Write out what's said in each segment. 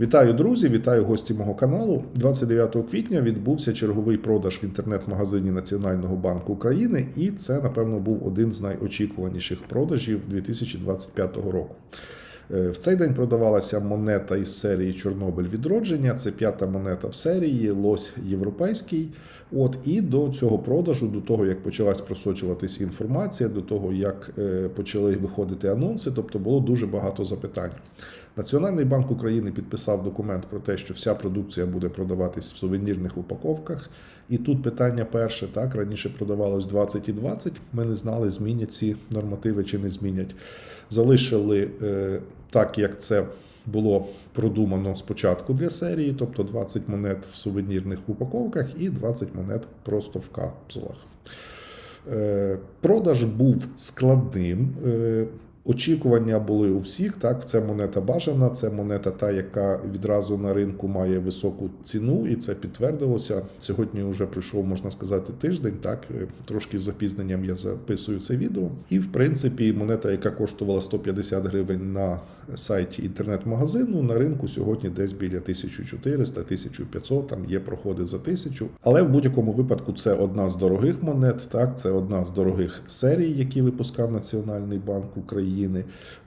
Вітаю, друзі! Вітаю гості мого каналу. 29 квітня відбувся черговий продаж в інтернет-магазині Національного банку України, і це, напевно, був один з найочікуваніших продажів 2025 року. Е, В цей день продавалася монета із серії Чорнобиль відродження. Це п'ята монета в серії, лось європейський. От і до цього продажу, до того як почалась просочуватися інформація, до того як е, почали виходити анонси, тобто було дуже багато запитань. Національний банк України підписав документ про те, що вся продукція буде продаватись в сувенірних упаковках. І тут питання перше: так раніше продавалось 20 і 20, Ми не знали, змінять ці нормативи чи не змінять. Залишили е, так, як це було продумано спочатку для серії, тобто 20 монет в сувенірних упаковках і 20 монет просто в капсулах. Е, Продаж був складним. Очікування були у всіх. Так, це монета бажана, це монета та, яка відразу на ринку має високу ціну, і це підтвердилося. Сьогодні вже пройшов, можна сказати, тиждень. Так, е, трошки з запізненням я записую це відео. І в принципі, монета, яка коштувала 150 гривень на сайті інтернет-магазину, на ринку сьогодні десь біля 1400-1500, Там є проходи за тисячу. Але в будь-якому випадку це одна з дорогих монет. Так, це одна з дорогих серій, які випускав Національний банк України.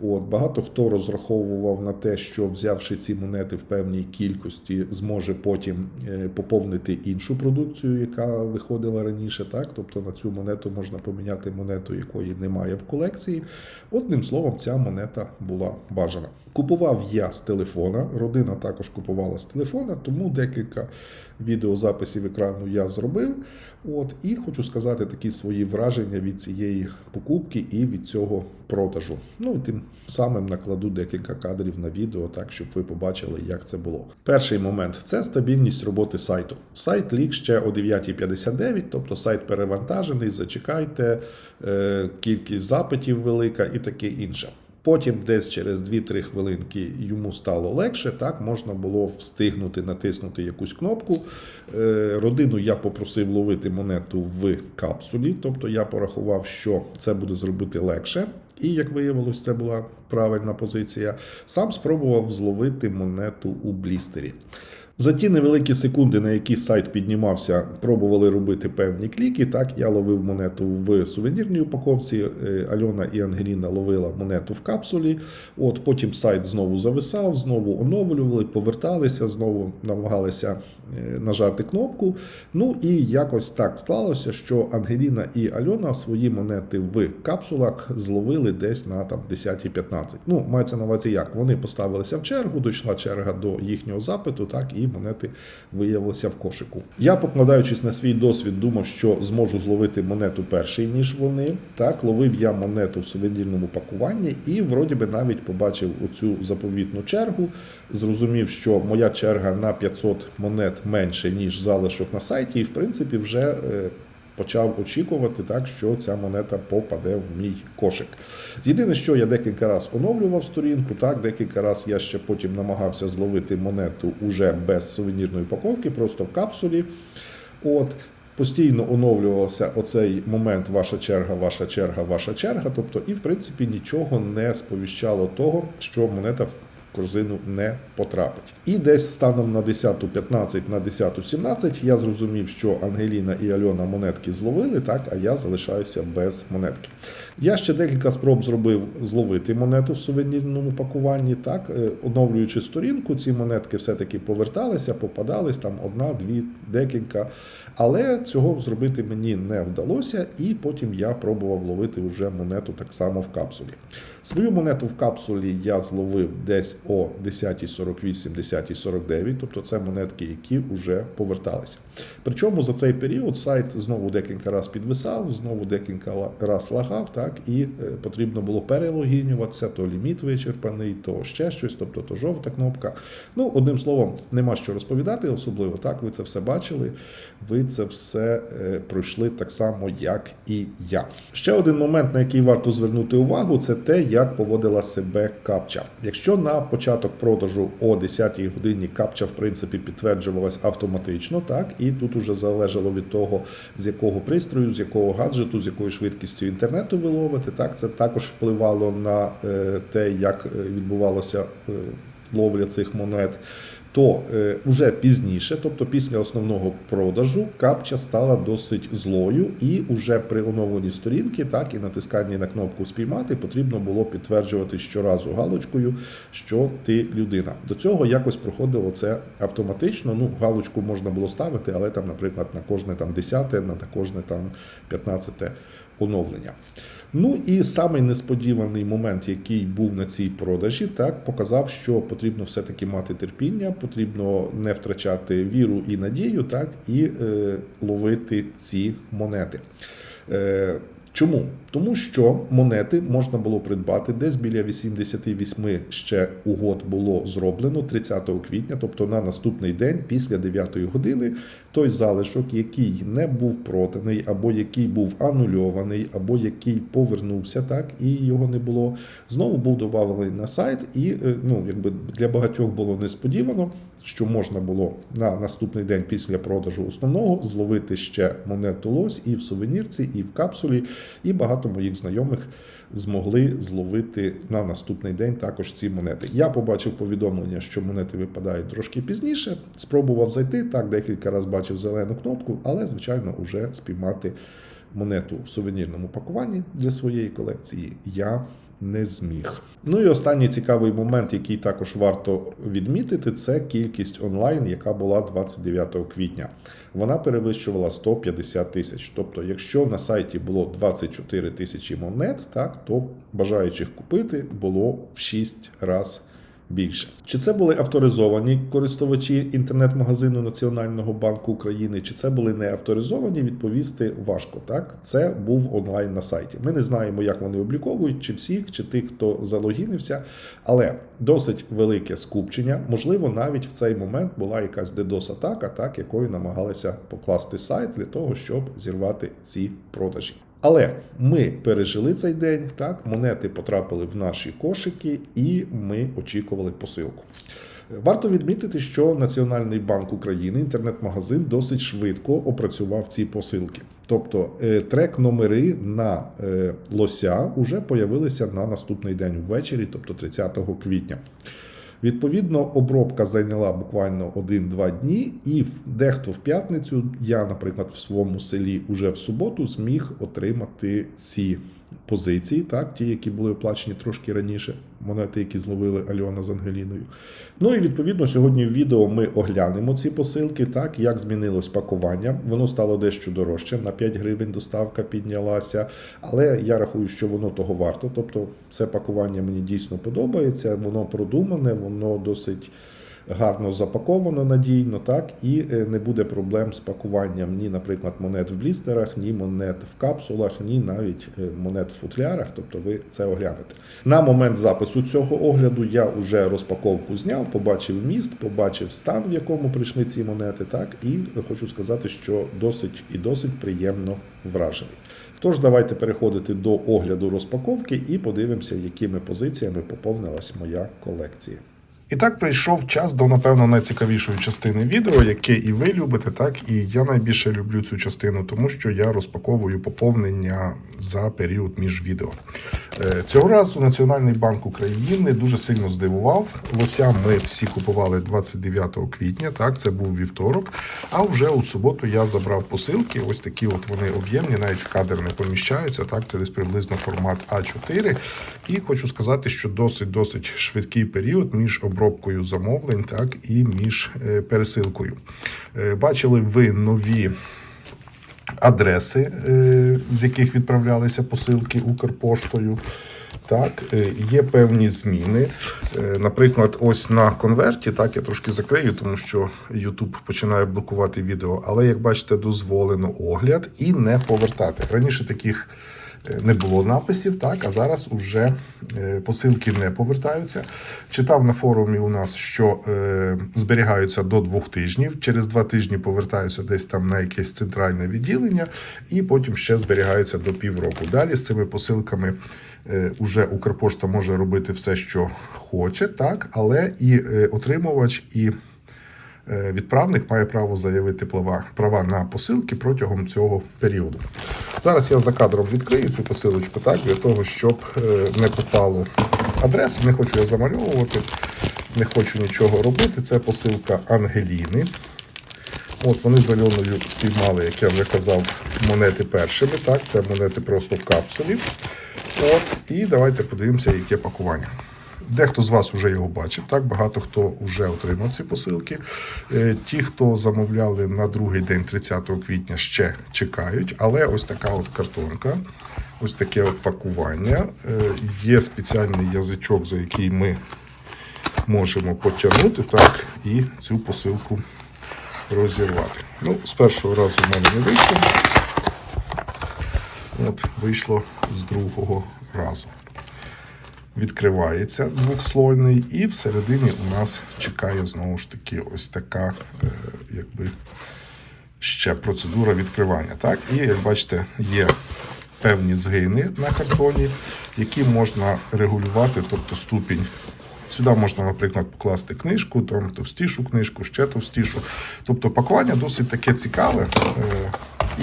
От багато хто розраховував на те, що взявши ці монети в певній кількості, зможе потім е, поповнити іншу продукцію, яка виходила раніше. Так, тобто на цю монету можна поміняти монету, якої немає в колекції. Одним словом, ця монета була бажана. Купував я з телефона, родина також купувала з телефона, тому декілька відеозаписів екрану я зробив. От і хочу сказати такі свої враження від цієї покупки і від цього продажу. Ну і тим самим накладу декілька кадрів на відео, так щоб ви побачили, як це було. Перший момент це стабільність роботи сайту. Сайт ліг ще о 9.59, тобто сайт перевантажений. Зачекайте, е, кількість запитів велика і таке інше. Потім десь через 2-3 хвилинки йому стало легше. Так можна було встигнути натиснути якусь кнопку. Е, Родину я попросив ловити монету в капсулі, тобто я порахував, що це буде зробити легше. І як виявилось, це була правильна позиція. Сам спробував зловити монету у блістері. За ті невеликі секунди, на які сайт піднімався, пробували робити певні кліки. Так, я ловив монету в сувенірній упаковці. е, Альона і Ангеліна ловила монету в капсулі. От потім сайт знову зависав, знову оновлювали, поверталися, знову намагалися е, нажати кнопку. Ну і якось так склалося, що Ангеліна і Альона свої монети в капсулах зловили десь на там 10-15. Ну, мається на увазі як? Вони поставилися в чергу, дійшла черга до їхнього запиту, так і монети виявилися в кошику. Я, покладаючись на свій досвід, думав, що зможу зловити монету перший, ніж вони. Так, ловив я монету в сувенірному пакуванні і, вроді би, навіть побачив оцю заповітну чергу. Зрозумів, що моя черга на 500 монет менше, ніж залишок на сайті, і в принципі вже. Почав очікувати, так, що ця монета попаде в мій кошик. Єдине, що я декілька разів оновлював сторінку, так, декілька разів я ще потім намагався зловити монету уже без сувенірної упаковки, просто в капсулі. От. Постійно оновлювався оцей момент ваша черга, ваша черга, ваша черга. Тобто, і в принципі нічого не сповіщало того, що монета корзину не потрапить. І десь станом на 10.15, на 10.17 я зрозумів, що Ангеліна і Альона монетки зловили, так, а я залишаюся без монетки. Я ще декілька спроб зробив зловити монету в сувенірному пакуванні. Так, Е, оновлюючи сторінку, ці монетки все-таки поверталися, попадались там одна, дві, декілька. Але цього зробити мені не вдалося, і потім я пробував ловити вже монету так само в капсулі. Свою монету в капсулі я зловив десь о 10.48, 10.49, тобто це монетки, які вже поверталися. Причому за цей період сайт знову декілька разів підвисав, знову декілька разів лагав, так, і е, потрібно було перелогінюватися, то ліміт вичерпаний, то ще щось, тобто то жовта кнопка. Ну, одним словом, нема що розповідати, особливо так, ви це все бачили, ви це все е, пройшли так само, як і я. Ще один момент, на який варто звернути увагу, це те, як поводила себе капча. Якщо на початок продажу о 10 годині капча, в принципі, підтверджувалась автоматично, так, і тут уже залежало від того, з якого пристрою, з якого гаджету, з якою швидкістю інтернету ви ловите. Так, це також впливало на е, те, як е, відбувалося. е, ловля цих монет. То е, уже пізніше, тобто після основного продажу, капча стала досить злою, і уже при оновленні сторінки, так і натисканні на кнопку спіймати, потрібно було підтверджувати щоразу галочкою, що ти людина. До цього якось проходило це автоматично. Ну, галочку можна було ставити, але там, наприклад, на кожне там 10, на кожне там 15 оновлення. Ну і самий несподіваний момент, який був на цій продажі, так показав, що потрібно все-таки мати терпіння, потрібно не втрачати віру і надію, так і е, ловити ці монети. Е, Чому? Тому що монети можна було придбати десь біля 88 ще угод було зроблено 30 квітня, тобто на наступний день після 9 години, той залишок, який не був проданий, або який був анульований, або який повернувся, так і його не було, знову був додавлений на сайт, і е, ну, якби для багатьох було несподівано, що можна було на наступний день після продажу основного зловити ще монету лось і в сувенірці, і в капсулі. І багато моїх знайомих змогли зловити на наступний день також ці монети. Я побачив повідомлення, що монети випадають трошки пізніше. Спробував зайти так, декілька разів бачив зелену кнопку, але звичайно вже спіймати монету в сувенірному пакуванні для своєї колекції я не зміг. Ну і останній цікавий момент, який також варто відмітити, це кількість онлайн, яка була 29 квітня. Вона перевищувала 150 тисяч. Тобто, якщо на сайті було 24 тисячі монет, так то бажаючих купити було в 6 разів більше. Чи це були авторизовані користувачі інтернет-магазину Національного банку України, чи це були не авторизовані, відповісти важко. Так, це був онлайн на сайті. Ми не знаємо, як вони обліковують, чи всіх, чи тих, хто залогінився, але досить велике скупчення. Можливо, навіть в цей момент була якась DDoS-атака, так якою намагалися покласти сайт для того, щоб зірвати ці продажі. Але ми пережили цей день, так, монети потрапили в наші кошики, і ми очікували посилку. Варто відмітити, що Національний банк України, інтернет-магазин, досить швидко опрацював ці посилки. Тобто е, трек-номери на е, лося вже появилися на наступний день ввечері, тобто 30 квітня. Відповідно, обробка зайняла буквально 1-2 дні, і дехто в п'ятницю, я, наприклад, в своєму селі уже в суботу зміг отримати ці позиції, так, ті, які були оплачені трошки раніше, монети, які зловили Альона з Ангеліною. Ну і відповідно сьогодні в відео ми оглянемо ці посилки, так, як змінилось пакування. Воно стало дещо дорожче, на 5 гривень доставка піднялася, але я рахую, що воно того варто. Тобто, це пакування мені дійсно подобається, воно продумане, воно досить гарно запаковано надійно, так і е, не буде проблем з пакуванням ні, наприклад, монет в блістерах, ні монет в капсулах, ні навіть е, монет в футлярах. Тобто ви це оглянете. На момент запису цього огляду я вже розпаковку зняв, побачив міст, побачив стан, в якому прийшли ці монети. Так і хочу сказати, що досить і досить приємно вражений. Тож давайте переходити до огляду розпаковки і подивимося, якими позиціями поповнилась моя колекція. І так прийшов час до, напевно, найцікавішої частини відео, яке і ви любите, так і я найбільше люблю цю частину, тому що я розпаковую поповнення за період між відео. Е, Цього разу Національний банк України дуже сильно здивував. Лося ми всі купували 29 квітня, так, це був вівторок. А вже у суботу я забрав посилки. Ось такі от вони об'ємні, навіть в кадр не поміщаються. Так, це десь приблизно формат А4. І хочу сказати, що досить досить швидкий період між обробкою замовлень, так і між е, пересилкою. Е, Бачили ви нові адреси, е, з яких відправлялися посилки Укрпоштою. Так, е, є певні зміни. Е, Наприклад, ось на конверті, так, я трошки закрию, тому що YouTube починає блокувати відео. Але як бачите, дозволено огляд і не повертати. Раніше таких не було написів, так, а зараз вже е, посилки не повертаються. Читав на форумі у нас, що е, зберігаються до двох тижнів. Через два тижні повертаються десь там на якесь центральне відділення, і потім ще зберігаються до півроку. Далі з цими посилками е, уже Укрпошта може робити все, що хоче, так, але і отримувач, і відправник має право заявити права на посилки протягом цього періоду. Зараз я за кадром відкрию цю посилочку так, для того, щоб е, не попало адреси. Не хочу я замальовувати. не хочу нічого робити. Це посилка Ангеліни. От вони з Альоною спіймали, як я вже казав, монети першими. Так, це монети просто в капсулі. От, і давайте подивимося, яке пакування. Дехто з вас вже його бачив, так багато хто вже отримав ці посилки. Е, Ті, хто замовляли на другий день, 30 квітня, ще чекають. Але ось така от картонка, ось таке от пакування. Е, Є спеціальний язичок, за який ми можемо потягнути так, і цю посилку розірвати. Ну, з першого разу в мене не вийшло. От, вийшло з другого разу. Відкривається двохслойний, і всередині у нас чекає знову ж таки ось така, е, якби ще процедура відкривання. Так? І як бачите, є певні згини на картоні, які можна регулювати, тобто ступінь. Сюди можна, наприклад, покласти книжку, там товстішу книжку, ще товстішу. Тобто пакування досить таке цікаве е,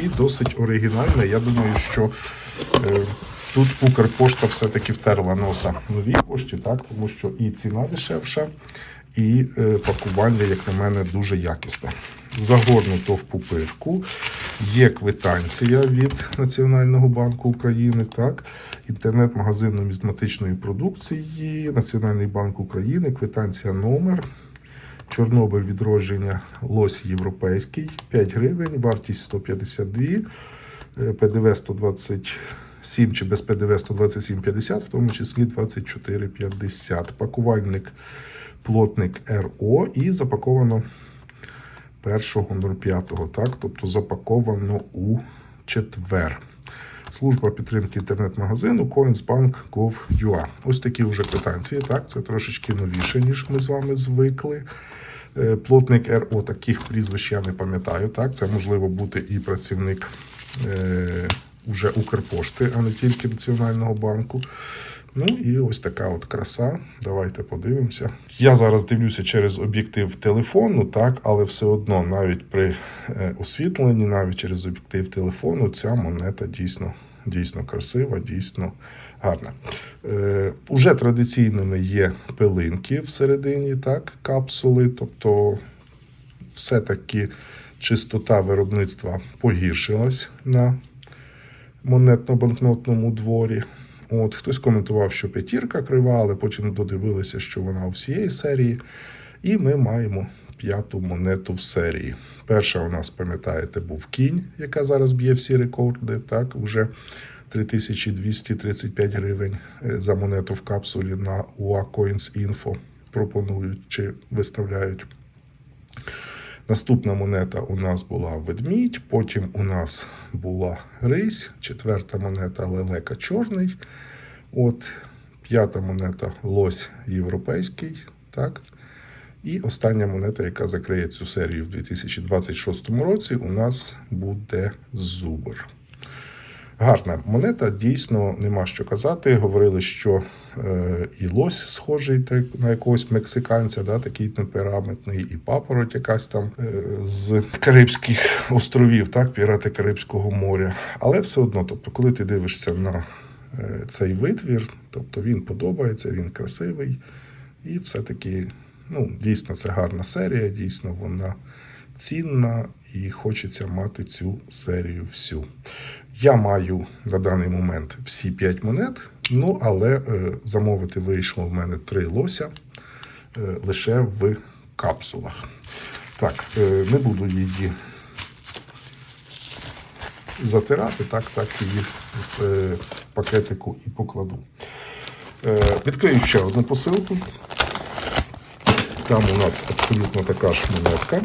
і досить оригінальне. Я думаю, що е, Тут Укрпошта все-таки втерла носа новій пошті, так? тому що і ціна дешевша, і е, пакування, як на мене, дуже якісне. Загорнуто в пупирку. Є квитанція від Національного банку України, так, інтернет-магазин нумізматичної продукції, Національний банк України, квитанція номер. Чорнобиль відродження лось європейський, 5 гривень, вартість 152, е, ПДВ 120. 7 чи без ПДВ 127,50, в тому числі 24,50. Пакувальник, плотник РО і запаковано 1.05. так, Тобто запаковано у четвер. Служба підтримки інтернет-магазину coinsbank.gov.ua. Ось такі вже квитанції. Так, це трошечки новіше, ніж ми з вами звикли. Е, плотник РО таких прізвищ я не пам'ятаю. Так, це можливо бути і працівник. Е, уже Укрпошти, а не тільки Національного банку. Ну і ось така от краса. Давайте подивимося. Я зараз дивлюся через об'єктив телефону, так, але все одно, навіть при е, освітленні, навіть через об'єктив телефону, ця монета дійсно, дійсно красива, дійсно гарна. Е, уже традиційними є пилинки всередині, так, капсули, тобто все-таки чистота виробництва погіршилась на монетно-банкнотному дворі. От, хтось коментував, що п'ятірка крива, але потім додивилися, що вона у всієї серії. І ми маємо п'яту монету в серії. Перша у нас, пам'ятаєте, був кінь, яка зараз б'є всі рекорди. Так, вже 3235 гривень е, за монету в капсулі на UA Coins Info пропонують чи виставляють. Наступна монета у нас була ведмідь, потім у нас була рись, четверта монета лелека чорний. От п'ята монета лось європейський. Так? І остання монета, яка закриє цю серію в 2026 році, у нас буде зубр. Гарна монета, дійсно нема що казати. Говорили, що е, і лось схожий на якогось мексиканця, да, такий темпераментний, і папороть якась там е, з Карибських островів, так, пірати Карибського моря. Але все одно, тобто, коли ти дивишся на е, цей витвір, тобто він подобається, він красивий, і все-таки ну, дійсно це гарна серія, дійсно вона цінна і хочеться мати цю серію всю. Я маю на даний момент всі 5 монет, ну але е, замовити вийшло в мене 3 лося е, лише в капсулах. Так, е, не буду її затирати, так, так її в пакетику і покладу. Відкрию ще одну посилку. Там у нас абсолютно така ж монетка.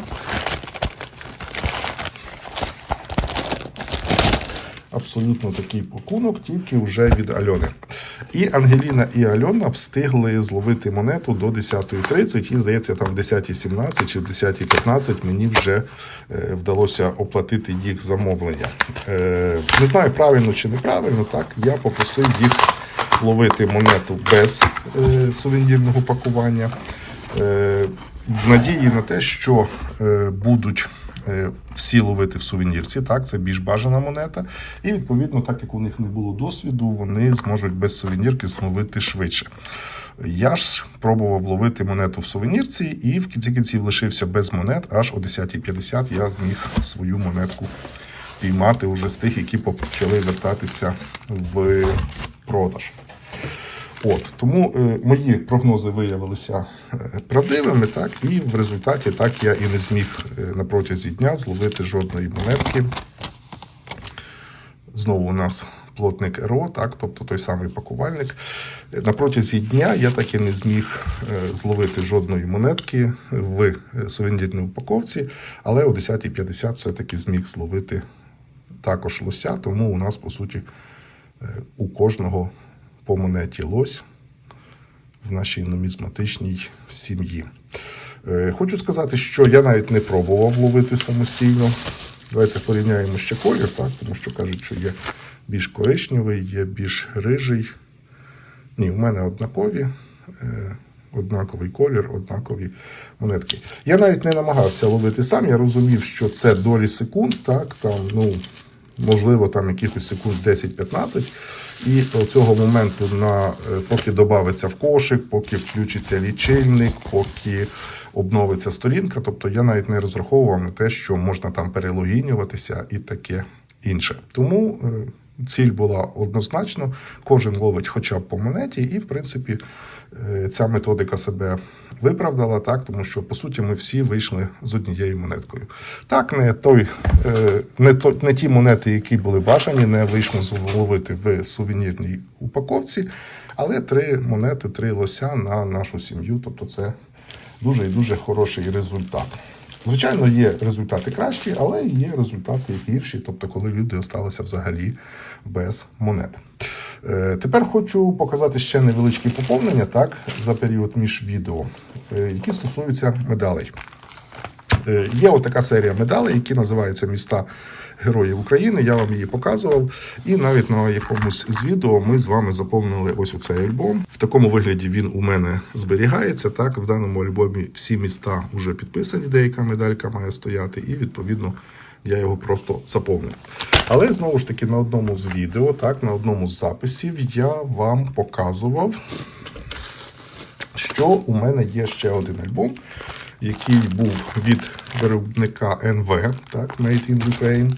Абсолютно такий пакунок, тільки вже від Альони. І Ангеліна і Альона встигли зловити монету до 10.30, і здається, там в 10.17 чи в 10.15 мені вже е, вдалося оплатити їх замовлення. Е, не знаю, правильно чи неправильно, так я попросив їх ловити монету без е, сувенірного пакування. Е, в надії на те, що е, будуть всі ловити в сувенірці, так, це більш бажана монета. І відповідно, так як у них не було досвіду, вони зможуть без сувенірки зловити швидше. Я ж пробував ловити монету в сувенірці, і в кінці кінців лишився без монет. Аж о 10.50 я зміг свою монетку піймати уже з тих, які почали вертатися в продаж. От тому е, мої прогнози виявилися е, правдивими, так і в результаті так я і не зміг е, на протязі дня зловити жодної монетки. Знову у нас плотник РО, так, тобто той самий пакувальник. Е, На протязі дня я так і не зміг зловити жодної монетки в сувенірній упаковці, але о 10.50 все-таки зміг зловити також лося, тому у нас, по суті, у кожного по монеті лось в нашій нумізматичній сім'ї. Е, Хочу сказати, що я навіть не пробував ловити самостійно. Давайте порівняємо ще колір, так? тому що кажуть, що є більш коричневий, є більш рижий. Ні, у мене однакові. е, Однаковий колір, однакові монетки. Я навіть не намагався ловити сам. Я розумів, що це долі секунд, так, там, ну, можливо, там якихось секунд 10-15. І до цього моменту, на, е, поки додається в кошик, поки включиться лічильник, поки обновиться сторінка. Тобто я навіть не розраховував на те, що можна там перелогінюватися і таке інше. Тому е, ціль була однозначно, кожен ловить хоча б по монеті, і в принципі е, ця методика себе виправдала, так, тому що по суті ми всі вийшли з однією монеткою. Так, не той, е, не, то, не ті монети, які були бажані, не вийшло зловити в сувенірній упаковці, але три монети, три лося на нашу сім'ю. Тобто це дуже і дуже хороший результат. Звичайно, є результати кращі, але є результати гірші, тобто, коли люди осталися взагалі без монет. Е, Тепер хочу показати ще невеличкі поповнення так, за період між відео, е, які стосуються медалей. Е, Є отака серія медалей, які називаються Міста Героїв України. Я вам її показував. І навіть на якомусь з відео ми з вами заповнили ось оцей альбом. В такому вигляді він у мене зберігається. Так, в даному альбомі всі міста вже підписані, деяка медалька має стояти, і відповідно. Я його просто заповнив. Але знову ж таки на одному з відео, так, на одному з записів я вам показував що у мене є ще один альбом, який був від виробника НВ, так, Made in Ukraine.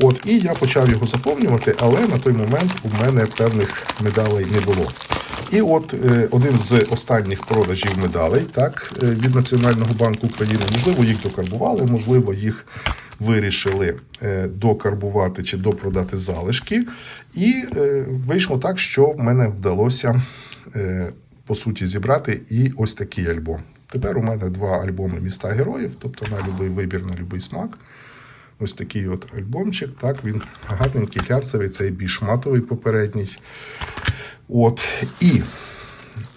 От, і я почав його заповнювати, але на той момент у мене певних медалей не було. І от е, один з останніх продажів медалей так, е, від Національного банку України, можливо, їх докарбували, можливо, їх вирішили е, докарбувати чи допродати залишки. І вийшло так, що в мене вдалося по суті зібрати і ось такий альбом. Тепер у мене два альбоми Міста героїв, тобто на будь-який вибір, на будь-який смак. Ось такий от альбомчик. Так, він гарненький, глянцевий, цей більш матовий попередній. От. І,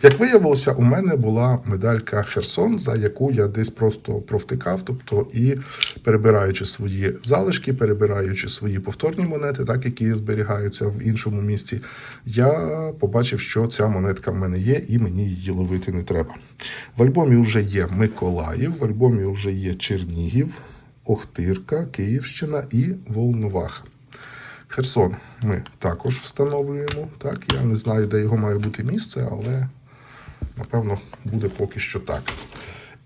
як виявилося, у мене була медалька Херсон, за яку я десь просто провтикав. Тобто, і перебираючи свої залишки, перебираючи свої повторні монети, так, які зберігаються в іншому місці, я побачив, що ця монетка в мене є, і мені її ловити не треба. В альбомі вже є Миколаїв, в альбомі вже є Чернігів, Охтирка, Київщина і Волноваха. Херсон ми також встановлюємо. Так, я не знаю, де його має бути місце, але напевно буде поки що так.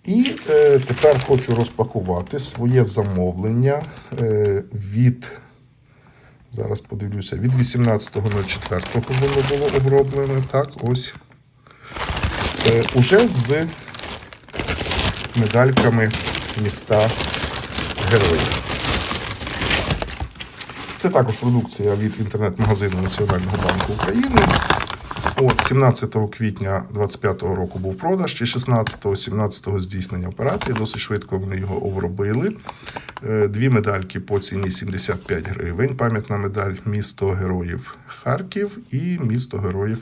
І е, тепер хочу розпакувати своє замовлення е, від. Зараз подивлюся, від 18.04 воно було оброблене. Так, ось. Е, уже з медальками міста героїв. Це також продукція від інтернет-магазину Національного банку України. От 17 квітня 2025 року був продаж, і 16-го, 17-го здійснення операції. Досить швидко вони його обробили. Е, Дві медальки по ціні 75 гривень. Пам'ятна медаль місто героїв Харків і місто героїв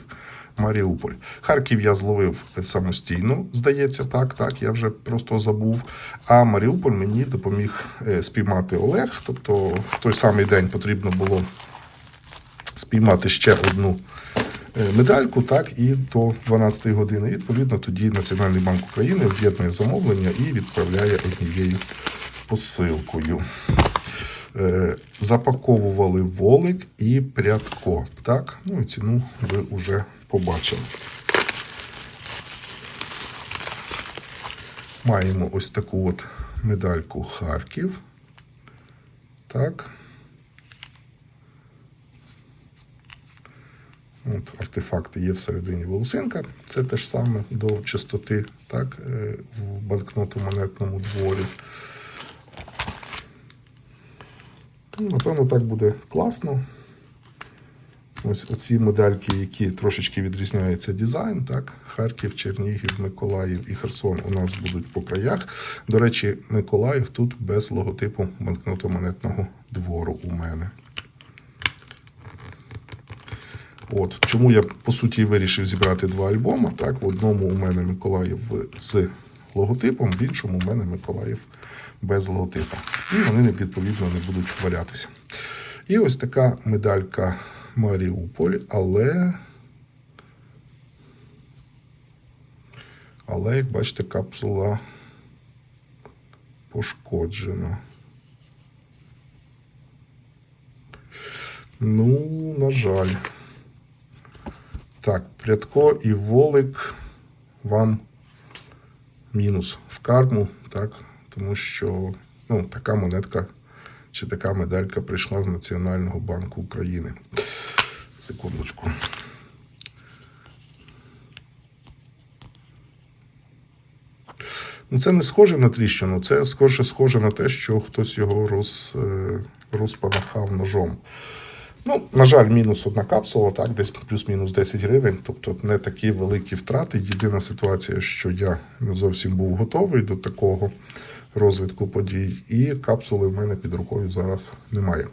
Маріуполь. Харків я зловив самостійно, здається, так, так, я вже просто забув. А Маріуполь мені допоміг е, спіймати Олег. Тобто в той самий день потрібно було спіймати ще одну Е, медальку, так і до 12-ї години. Відповідно, тоді Національний банк України об'єднує замовлення і відправляє однією посилкою. Е, запаковували волик і прядко. Так, ну і ціну ви вже побачили. Маємо ось таку от медальку Харків. Так. От, артефакти є всередині волосинка. Це те ж саме до чистоти, так, е, в банкноту монетному дворі. Ну, Напевно, так буде класно. Ось оці медальки, які трошечки відрізняється дизайн, так? Харків, Чернігів, Миколаїв і Херсон у нас будуть по краях. До речі, Миколаїв тут без логотипу банкнотно-монетного двору у мене. От чому я по суті вирішив зібрати два альбоми. Так, в одному у мене Миколаїв з логотипом, в іншому у мене Миколаїв без логотипа. І вони відповідно не будуть валятися. І ось така медалька Маріуполь, але. Але, як бачите, капсула пошкоджена. Ну, на жаль. Так, Прядко і Волик вам мінус в карму, так, тому що ну, така монетка чи така медалька прийшла з Національного банку України. Секундочку. Ну, це не схоже на тріщину, це скорше схоже на те, що хтось його роз, е, розпанахав ножом. Ну, на жаль, мінус одна капсула, так, десь плюс-мінус 10 гривень. Тобто не такі великі втрати. Єдина ситуація, що я не зовсім був готовий до такого розвитку подій, і капсули в мене під рукою зараз немає.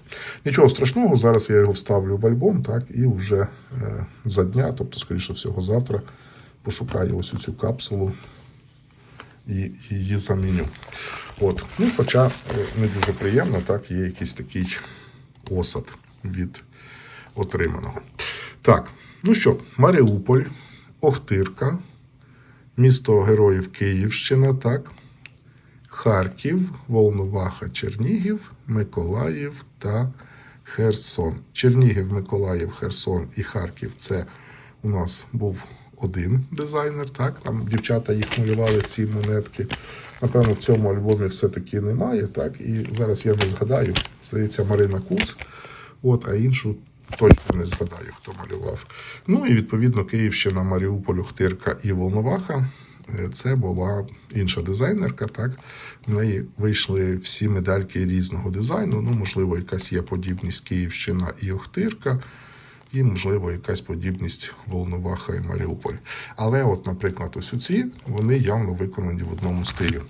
Нічого страшного, зараз я його вставлю в альбом, так, і вже е, за дня, тобто, скоріше всього, завтра пошукаю ось цю капсулу і її заміню. От. Ну, хоча е, не дуже приємно, так, є якийсь такий осад від отриманого. Так, ну що, Маріуполь, Охтирка, місто Героїв Київщина, так, Харків, Волноваха, Чернігів, Миколаїв та Херсон. Чернігів, Миколаїв, Херсон і Харків це у нас був один дизайнер, так, там дівчата їх малювали ці монетки. Напевно, в цьому альбомі все-таки немає. Так, і зараз я не згадаю. Здається, Марина Куц. От, а іншу точно не згадаю, хто малював. Ну і відповідно Київщина, Маріуполь, Охтирка і Волноваха. Е, Це була інша дизайнерка. Так, в неї вийшли всі медальки різного дизайну. Ну, можливо, якась є подібність Київщина і Охтирка. І, можливо, якась подібність Волноваха і Маріуполь. Але, от, наприклад, ось оці, вони явно виконані в одному стилі.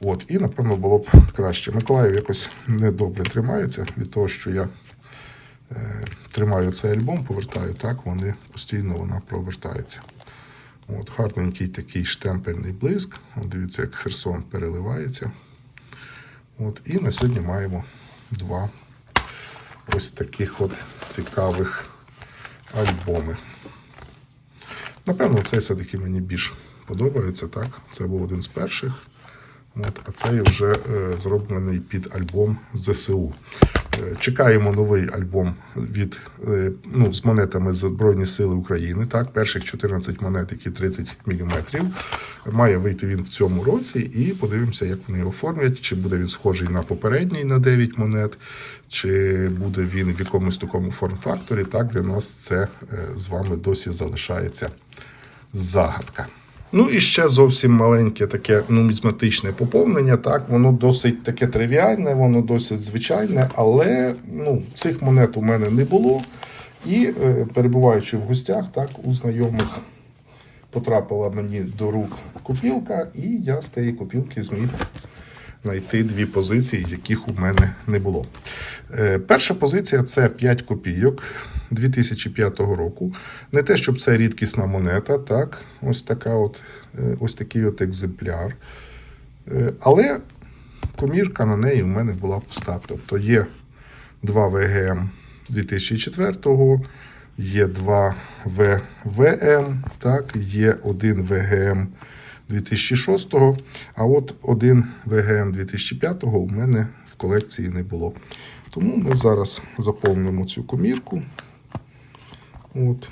От, і, напевно, було б краще. Миколаїв якось недобре тримається від того, що я тримаю цей альбом, повертаю так, вони постійно вона провертається. От, гарненький такий штемпельний блиск. От, дивіться, як Херсон переливається. От, і на сьогодні маємо два ось таких от цікавих альбоми. Напевно, цей все-таки мені більш подобається. так. Це був один з перших. От, а цей вже е, зроблений під альбом ЗСУ. Е, чекаємо новий альбом від, е, ну, з монетами Збройні Сили України. Так, перших 14 монет, які 30 мм. Має вийти він в цьому році, і подивимося, як вони його оформлять. Чи буде він схожий на попередній на 9 монет, чи буде він в якомусь такому форм-факторі. Так, для нас це е, з вами досі залишається загадка. Ну і ще зовсім маленьке таке нумізматичне поповнення. Так, воно досить таке тривіальне, воно досить звичайне, але ну, цих монет у мене не було. І е, перебуваючи в гостях, так, у знайомих потрапила мені до рук купілка, і я з тієї купілки зміг знайти дві позиції, яких у мене не було. Е, Перша позиція це 5 копійок 2005 року. Не те, щоб це рідкісна монета, так, ось така от, е, ось такий от екземпляр. Е, Але комірка на неї в мене була пуста. Тобто є два ВГМ 2004, є два ВВМ, так, є один ВГМ 2006, а от один ВГМ 2005 у мене в колекції не було. Тому ми зараз заповнимо цю комірку. От.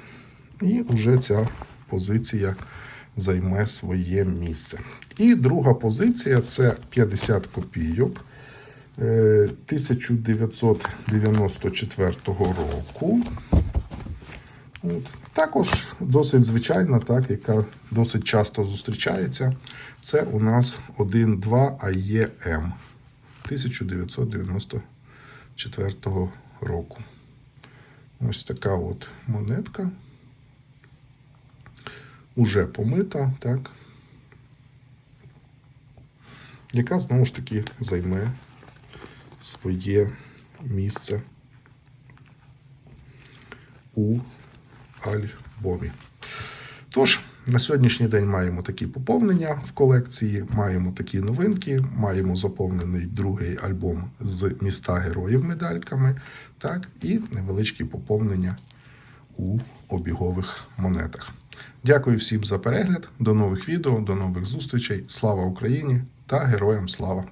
І вже ця позиція займе своє місце. І друга позиція це 50 копійок. е, 1994 року. Також досить звичайна, так, яка досить часто зустрічається. Це у нас 1.2 AEM 1994 року. Ось така от монетка. Уже помита, так. Яка знову ж таки займе своє місце у альбомі. Тож, на сьогоднішній день маємо такі поповнення в колекції, маємо такі новинки, маємо заповнений другий альбом з міста героїв медальками, так, і невеличкі поповнення у обігових монетах. Дякую всім за перегляд. До нових відео, до нових зустрічей. Слава Україні та героям слава!